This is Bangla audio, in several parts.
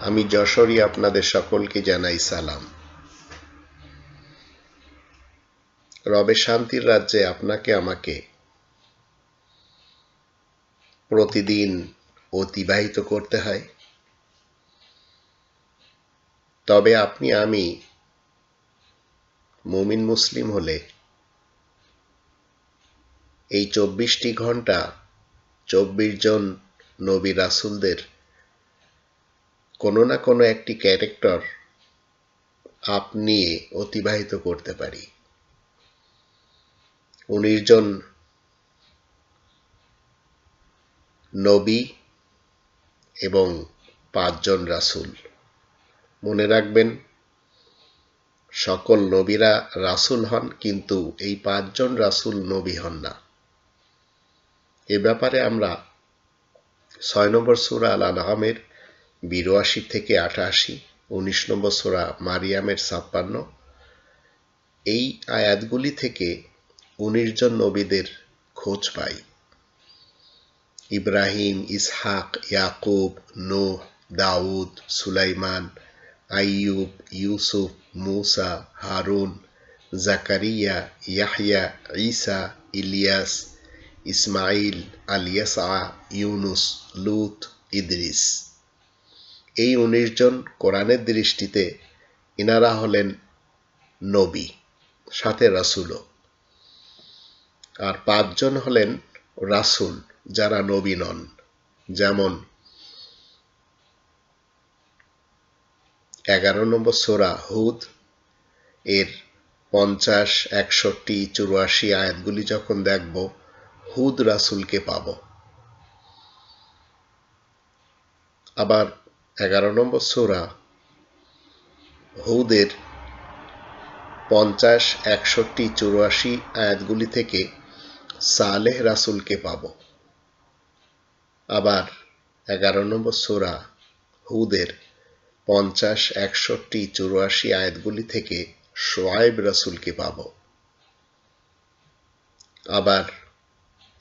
আমি যশোরই আপনাদের সকলকে জানাই সালাম। রবে শান্তির রাজ্যে আপনাকে, আমাকে প্রতিদিন অতিবাহিত করতে হয়। তবে আপনি, আমি মুমিন মুসলিম হলে এই চব্বিশটি ঘণ্টা চব্বিশ জন নবী রাসুলদের কোনো না কোনো একটি ক্যারেক্টার আপ নিয়ে অতিবাহিত করতে পারি। উনিশ জন নবী এবং পাঁচজন রাসুল। মনে রাখবেন, সকল নবীরা রাসুল হন, কিন্তু এই পাঁচজন রাসুল নবী হন না। এ ব্যাপারে আমরা ছয় নম্বর সুরা আল আনহামের বিরাশি থেকে আটাশি, উনিশ নম্বর সোরা মারিয়ামের ছাপ্পান্ন। এই আয়াতগুলি থেকে উনিশ জন নবীদের খোঁজ পাই। ইব্রাহিম, ইসহাক, ইয়াকুব, নোহ, দাউদ, সুলাইমান, আইয়ুব, ইউসুফ, মুসা, হারুন, জাকারিয়া ইয়াহিয়া ঈসা, ইলিয়াস ইসমাইল আলিয়াসা ইউনুস, লুত, ইদ্রিস। এই উনিশ জন কোরআনের দৃষ্টিতে ইনারা হলেন নবী, সাথে রাসুলও। আর পাঁচজন হলেন রাসুল যারা নবী নন। যেমন এগারো নম্বর সোরা হুদ, এর পঞ্চাশ, একষট্টি, চুরাশি আয়াতগুলি যখন দেখব, হুদ রাসুলকে পাব। আবার এগারো নম্বর সোরা হৌদের পঞ্চাশ, একষট্টি, চুরাশি আয়াতগুলি থেকে সালেহ রাসুলকে পাব। আবার এগারো নম্বর সোরা হুদের পঞ্চাশ, একষট্টি, চুরাশি আয়াতগুলি থেকে সোয়াইব রাসুলকে পাব। আবার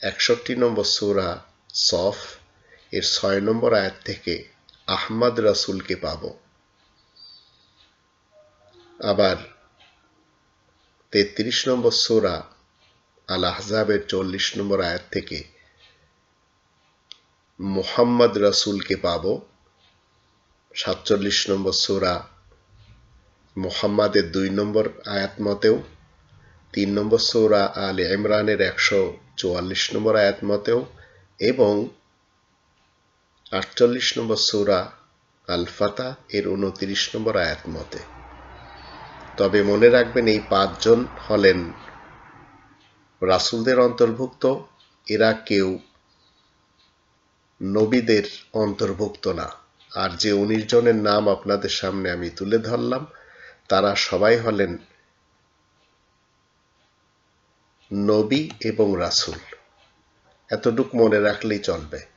একষট্টি নম্বর সোরা সফ, এর ছয় নম্বর আয়াত থেকে আহমদ রাসুলকে পাব। আবার তেত্রিশ নম্বর সোরা আল আহজাবের চল্লিশ নম্বর আয়াত থেকে মোহাম্মদ রাসুলকে পাব। সাতচল্লিশ নম্বর সোরা মোহাম্মদের দুই নম্বর আয়াত মতেও, তিন নম্বর সৌরা আল ইমরানের একশো চুয়াল্লিশ নম্বর আয়াত মতেও এবং আটচল্লিশ নম্বর সৌরা আল ফাতা এর উনত্রিশ নম্বর আয়াত মতে। তবে মনে রাখবেন, এই পাঁচজন হলেন রাসুলদের অন্তর্ভুক্ত, এরা কেউ নবীদের অন্তর্ভুক্ত না। আর যে উনিশ জনের নাম আপনাদের সামনে আমি তুলে ধরলাম, তারা সবাই হলেন নবী এবং রাসুল। এতটুক মনে রাখলেই চলবে।